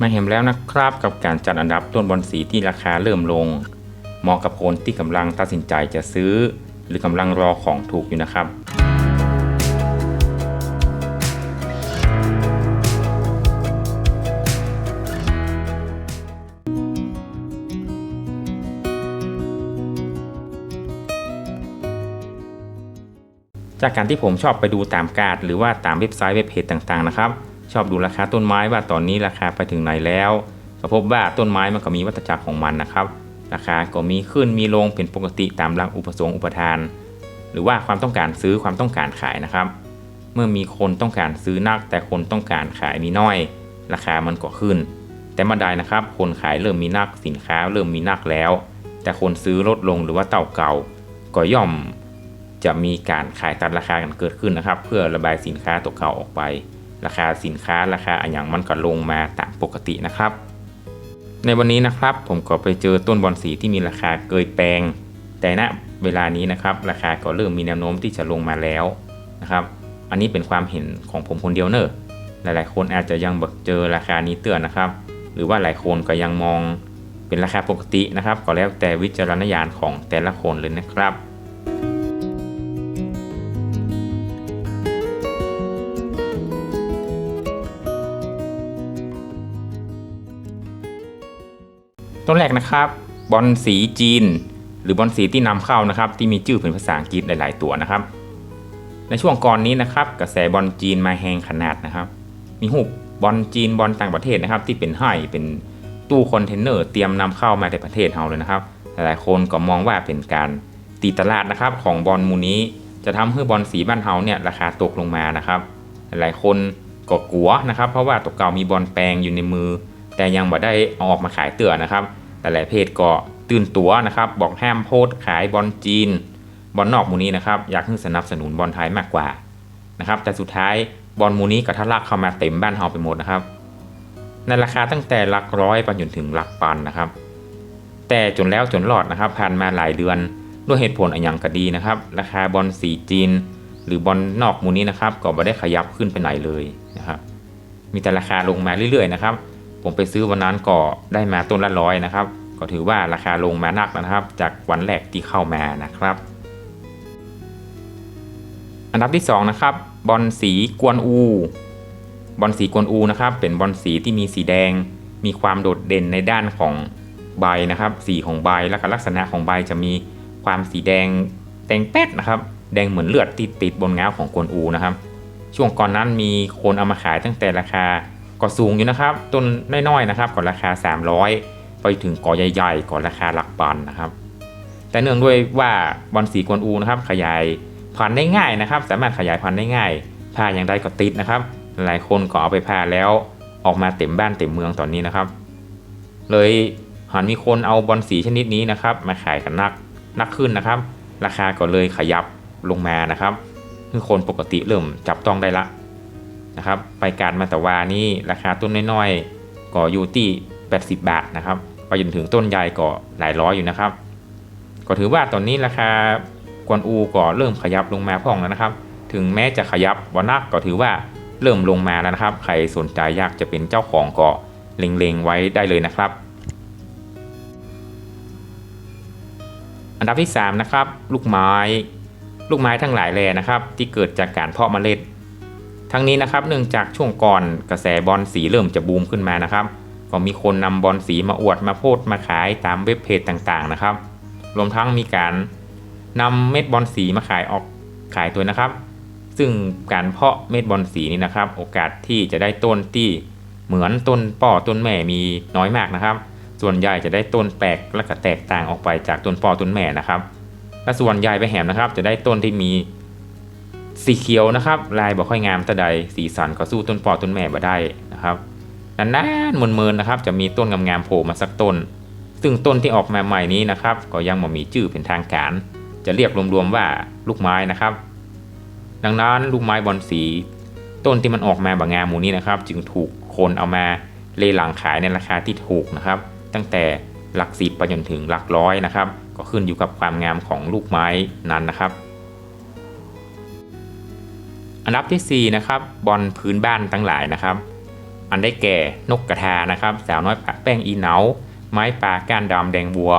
มาเห็นแล้วนะครับกับการจัดอันดับต้นบอลสีที่ราคาเริ่มลงเหมาะกับคนที่กำลังตัดสินใจจะซื้อ หรือกำลังรอของถูกอยู่นะครับจากการที่ผมชอบไปดูตามการ์ดหรือว่าตามเว็บไซต์เว็บเพจต่างๆนะครับ ชอบดูราคาต้นไม้ว่าตอนนี้ราคาไปถึงไหนแล้วก็พบว่าต้นไม้มันก็มีวัฏจักรของมันนะครับ ราคาก็มีขึ้นมีลงเป็นปกติตามหลักอุปสงค์อุปทาน หรือว่าความต้องการซื้อความต้องการขายนะครับ เมื่อมีคนต้องการซื้อนัก แต่คนต้องการขายมีน้อย ราคามันก็ขึ้น แต่มาได้นะครับ คนขายเริ่มมีนักสินค้าเริ่มมีนักแล้ว แต่คนซื้อลดลงหรือว่าเต่าเก่า ก็ย่อมจะมีการขายตัดราคากันเกิดขึ้นนะครับ เพื่อระบายสินค้าตัวเก่าออกไป ราคาสินค้าราคาอย่างมันก็ลงมาตามปกตินะครับ ในวันนี้นะครับผมก็ไปเจอต้นบอลสีที่มีราคาเกยแปลง แต่ณเวลานี้นะครับ ราคาก็เริ่มมีแนวโน้มที่จะลงมาแล้วนะครับ อันนี้เป็นความเห็นของผมคนเดียวเนอะหลายๆ คนอาจจะยังบอกเจอราคานี้เตือนนะครับ หรือว่าหลายคนก็ยังมองเป็นราคาปกตินะครับ ก็แล้วแต่วิจารณญาณของแต่ละคนเลยนะครับ ต้นแรกนะครับ บอลสีจีน หรือบอลสีที่นำเข้านะครับ ที่มีชื่อเป็นภาษาอังกฤษหลาย ๆ ตัวนะครับ ในช่วงก่อนนี้นะครับ กระแสบอลจีนมาแหงขนาดนะครับ มีหูบบอลจีนบอลต่างประเทศนะครับ ที่เป็นให้เป็นตู้คอนเทนเนอร์เตรียมนำเข้ามาในประเทศเราเลยนะครับ หลายๆคนก็มองว่าเป็นการตีตลาดนะครับของบอลมูนี้จะทำให้บอลสีบ้านเฮาเนี่ยราคาตกลงมานะครับ หลายๆคนก็กลัวนะครับ เพราะว่าตัวเก่ามีบอลแปลงอยู่ในมือ แต่ยังบ่ได้เอาออกมาขายเตือนะครับ แต่หลายเพจก็ตื่นตัวนะครับ บอกห้ามโพสขายบอลจีน บอลนอกมูนี้นะครับ อยากให้สนับสนุนบอลไทยมากกว่านะครับ แต่สุดท้ายบอลมูนี้ก็ทะลักเข้ามาเต็มบ้านเฮาไปหมดนะครับ ในราคาตั้งแต่หลักร้อยไปจนถึงหลักพันนะครับ แต่จนแล้วจนรอดนะครับ ผ่านมาหลายเดือนด้วยเหตุผลอันยังก็ดีนะครับ ราคาบอลสีจีน หรือบอลนอกมูนี้นะครับ ก็ไม่ได้ขยับขึ้นไปไหนเลยนะครับ มีแต่ราคาลงมาเรื่อยๆนะครับ ผมไปซื้อวันนั้นก็ได้มาต้นละร้อยนะครับ ก็ถือว่าราคาลงมานักนะครับ จากวันแรกที่เข้ามานะครับ อันดับที่ 2 นะครับ บอลสีกวนอู บอลสีกวนอูนะครับ เป็นบอลสีที่มีสีแดง มีความโดดเด่นในด้านของใบนะครับ สีของใบและก็ลักษณะของใบจะมีความสีแดงแดงแป๊ดนะครับ แดงเหมือนเลือดติดติดบนเงาของกวนอูนะครับ ช่วงก่อนนั้นมีคนเอามาขายตั้งแต่ราคา ก็สูงอยู่นะครับต้นน้อยๆนะครับก่อราคา 300 ไปถึงก่อใหญ่ๆก่อราคาหลักพันนะครับ แต่เนื่องด้วยว่าบอลสีกวนอูนะครับ ขยายพันธุ์ได้ง่ายนะครับ สามารถขยายพันธุ์ได้ง่ายผ้าอย่างใดก็ติดนะครับ หลายคนก็เอาไปผ้าแล้วออกมาเต็มบ้านเต็มเมืองตอนนี้นะครับ เลยหันมีคนเอาบอลสีชนิดนี้นะครับ มาขายกันนักนักขึ้นนะครับ ราคาก็เลยขยับลงมานะครับคือคนปกติเริ่มจับต้องได้ละ นะครับไปการมาตะวานี่ราคาต้นน้อยๆก็อยู่ที่80 บาทนะครับไปจนถึงต้นใหญ่ก็หลายร้อยอยู่นะครับ ก็ถือว่าตอนนี้ราคากวนอูก็เริ่มขยับลงมาพ่องแล้วนะครับ ถึงแม้จะขยับวนักก็ถือว่าเริ่มลงมาแล้วนะครับ ใครสนใจอยากจะเป็นเจ้าของก็เล็งๆไว้ได้เลยนะครับ อันดับที่3นะครับลูกไม้ ลูกไม้ทั้งหลายแลนะครับ ที่เกิดจากการเพาะเมล็ด ทั้งนี้นะครับเนื่องจากช่วงก่อนกระแสบอลสีเริ่มจะบูมขึ้นมานะครับ ก็มีคนนำบอลสีมาอวดมาโพสต์มาขายตามเว็บเพจต่างๆนะครับ รวมทั้งมีการนำเม็ดบอลสีมาขายออกขายตัวนะครับ ซึ่งการเพาะเม็ดบอลสีนี้นะครับ โอกาสที่จะได้ต้นที่เหมือนต้นป่อต้นแม่มีน้อยมากนะครับ ส่วนใหญ่จะได้ต้นแปลกและก็แตกต่างออกไปจากต้นป่อต้นแม่นะครับและส่วนใหญ่ไปแหมนะครับ จะได้ต้นที่มี สีเขียวนะครับ ลายบ่ค่อยงามแต่ใดสีสันก็สู้ต้นปอต้นแม่บ่ได้นะครับนานๆมนๆนะครับ จะมีต้นงามๆโผล่มาสักต้น ซึ่งต้นที่ออกมาใหม่นี้นะครับ ก็ยังไม่มีชื่อเป็นทางการ จะเรียกรวมๆว่าลูกไม้นะครับ ดังนั้นลูกไม้บอลสี ต้นที่มันออกมาบางงามหมูนี้นะครับ จึงถูกคนเอามาเลหลังขายในราคาที่ถูกนะครับ ตั้งแต่หลักสิบไปจนถึงหลักร้อยนะครับ ก็ขึ้นอยู่กับความงามของลูกไม้นั้นนะครับ อันดับที่4นะครับบอลพื้นบ้านทั้งหลายนะครับ อันได้แก่นกกระทานะครับสาวน้อยปะแป้งอีเหนา ไม้ปลาก้านดำแดงบัว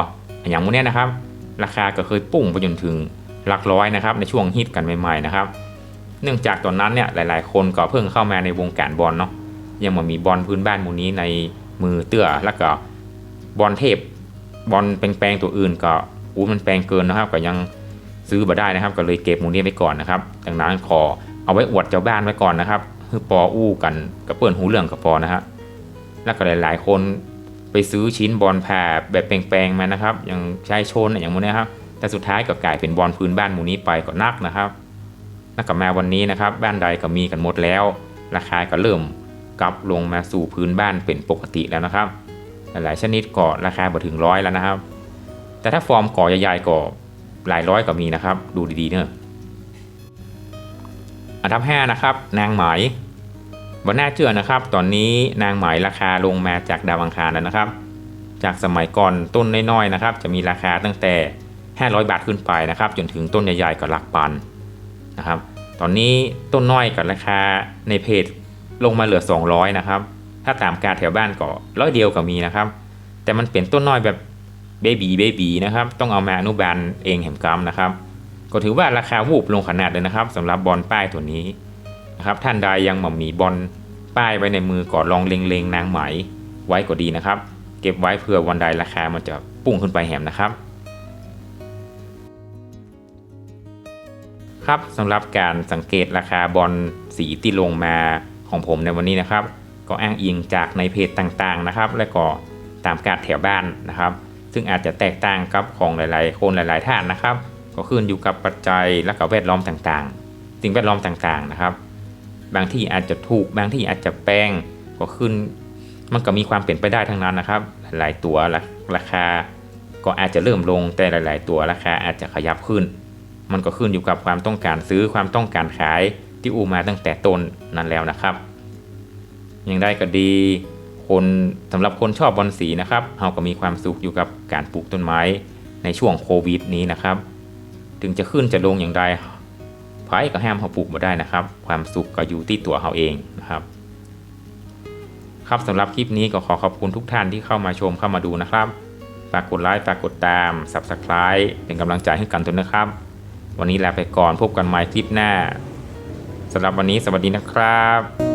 อย่างพวกนี้นะครับ ราคาก็เคยปุ่งไปจนถึงหลักร้อยนะครับในช่วงฮิตกันใหม่ๆนะครับ เนื่องจากตอนนั้นเนี่ยหลาย ๆ คนก็เพิ่งเข้ามาในวงการบอลเนาะยังมามีบอลพื้นบ้านมูนี้ในมือเตื้อแล้วก็บอลเทพบอลแปลงๆตัวอื่นก็อู้มันแปลงเกินนะครับ ก็ยังซื้อมาได้นะครับ ก็เลยเก็บมูนี้ไว้ก่อนนะครับดังนั้นขอ เอาไว้อวดเจ้าบ้านไว้ก่อนนะครับคือปออู้กันกับเปิ่นหูเรื่องกับปอนะฮะแล้วก็หลาย ๆ คนไปซื้อชิ้นบอลแผ่แบบแปลงๆมานะครับ อย่างชายชนอย่างพวกเนี้ครับแต่สุดท้ายก็กลายเป็นบอลพื้นบ้านหมูนี้ไปก็นักนะครับนักกับมาวันนี้นะครับ บ้านใดก็มีกันหมดแล้ว ราคาก็เริ่มกลับลงมาสู่พื้นบ้านเป็นปกติแล้วนะครับ หลายชนิดก็ราคาบ่ถึงร้อยแล้วนะครับ แต่ถ้าฟอร์มก่อใหญ่ๆก็หลายร้อยก็มีนะครับ ดูดีๆเนอะ อันดับ5นะครับนางไหมบนหน้าเชื่อนะครับ ตอนนี้นางไหมราคาลงมาจากดาวอังคารแล้วนะครับ จากสมัยก่อนต้นน้อยๆนะครับ จะมีราคาตั้งแต่ 500 บาทขึ้นไปนะครับ จนถึงต้นใหญ่ๆก็หลักพันนะครับ ตอนนี้ต้นน้อยกับราคาในเพจลงมาเหลือ 200 นะครับ ถ้าตามการแถวบ้านก็ร้อยเดียวก็มีนะครับ แต่มันเป็นต้นน้อยแบบเบบีเบบีนะครับ ต้องเอามาอนุบาลเองแหมกรรมนะครับ ก็ถือว่าราคาวูบลงขนาดเลยนะครับสำหรับบอลป้ายตัวนี้นะครับท่านใดยังหม่มีบอลป้ายไว้ในมือก่อนลองเล็งๆนางไหมไว้ก็ดีนะครับ เก็บไว้เผื่อวันใดราคามันจะพุ่งขึ้นไปแหมนะครับ ครับสำหรับการสังเกตราคาบอลสีที่ลงมาของผมในวันนี้นะครับ ก็อ้างอิงจากในเพจต่างๆนะครับ และก็ตามการแถวบ้านนะครับ ซึ่งอาจจะแตกต่างกับของหลายๆ คนหลาย ๆ ท่านนะครับ ก็ขึ้นอยู่กับปัจจัยและก็แวดล้อมต่างๆ สิ่งแวดล้อมต่างๆนะครับ บางที่อาจจะถูก บางที่อาจจะแพงก็ขึ้น มันก็มีความเปลี่ยนไปได้ทั้งนั้นนะครับ หลายตัวราคา ก็อาจจะเริ่มลงแต่หลาย ๆ ตัวราคาอาจจะขยับขึ้น มันก็ขึ้นอยู่กับความต้องการซื้อความต้องการขายที่อูมาตั้งแต่ต้นนั้นแล้วนะครับยังได้ก็ดีคนสำหรับคนชอบบอลสีนะครับเราก็มีความสุขอยู่กับการปลูกต้นไม้ในช่วงโควิดนี้นะครับ ถึงจะขึ้นจะลงอย่างใดไผ่ก็ห้ามเขาปลูกมาได้นะครับ ความสุขก็อยู่ที่ตัวเขาเองนะครับ ครับสำหรับคลิปนี้ก็ขอขอบคุณทุกท่านที่เข้ามาชมเข้ามาดูนะครับฝากกดไลค์ฝากกดตาม Subscribe เป็นกำลังใจให้กันทุกนะครับ วันนี้ลาไปก่อนพบกันใหม่คลิปหน้าสำหรับวันนี้สวัสดีนะครับ